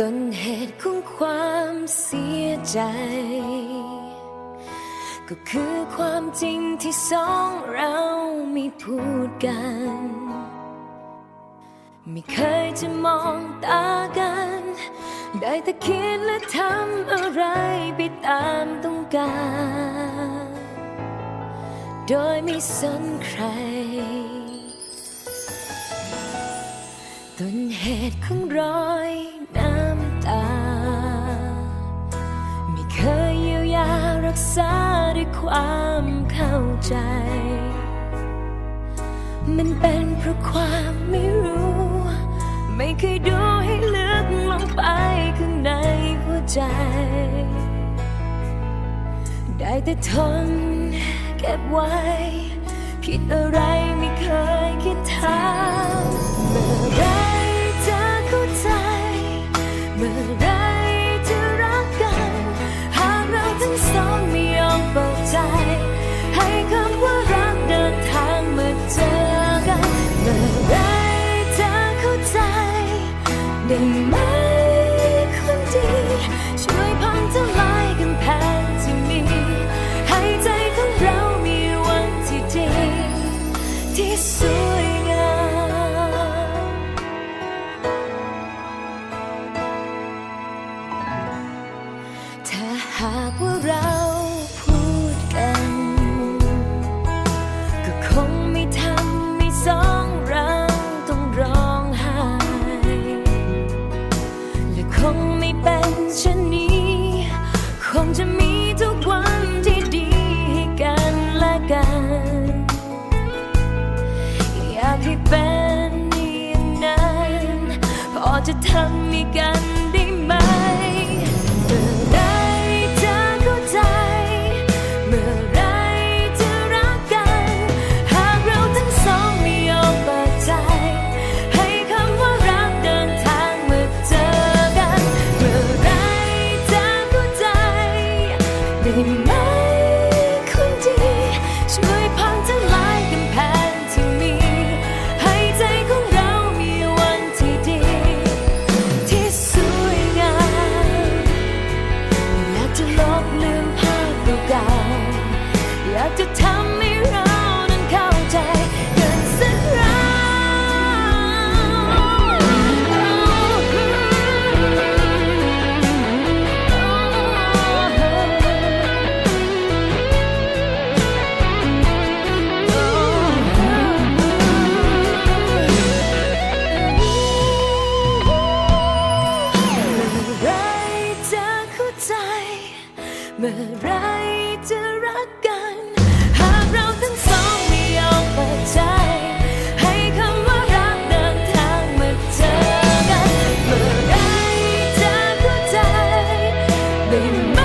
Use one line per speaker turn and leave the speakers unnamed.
ต้นเหตุของความเสียใจ ก็คือความจริงที่สองเราไม่พูดกัน ไม่เคยจะมองตากัน ได้แต่คิดและทำอะไรไปตามต้องการ โดยไม่สนใครต้นเหตุของรอย กษาด้วยความเข้าใจ มันเป็นเพราะความไม่รู้ ไม่เคยดูให้ลึกลงไปข้างในหัวใจ ได้แต่ทนเก็บไว้ผิดอะไรไม่เคยคิดถา ได้ไหมคนดี ช่วยพังทลายกำแพงที่มีให้ใจของเรามีวันที่ดีที่สวยงามถ้าหากว่าเรา จะทำให้กันได้ไหมเมื่อไรจะเข้าใจ เมื่อไรจะรักกัน หากเราทั้งสองไม่ยอมเปิดใจ ให้คำว่ารักเดินทางมาเจอกัน เมื่อไรจะเข้าใจได้ไหม เมื่อไรจะรักกัน หากเราทั้งสองไม่ยอมเปิดใจ ให้คำว่ารักเดินทางมาเจอกัน เมื่อไรจะเข้าใจได้ไหม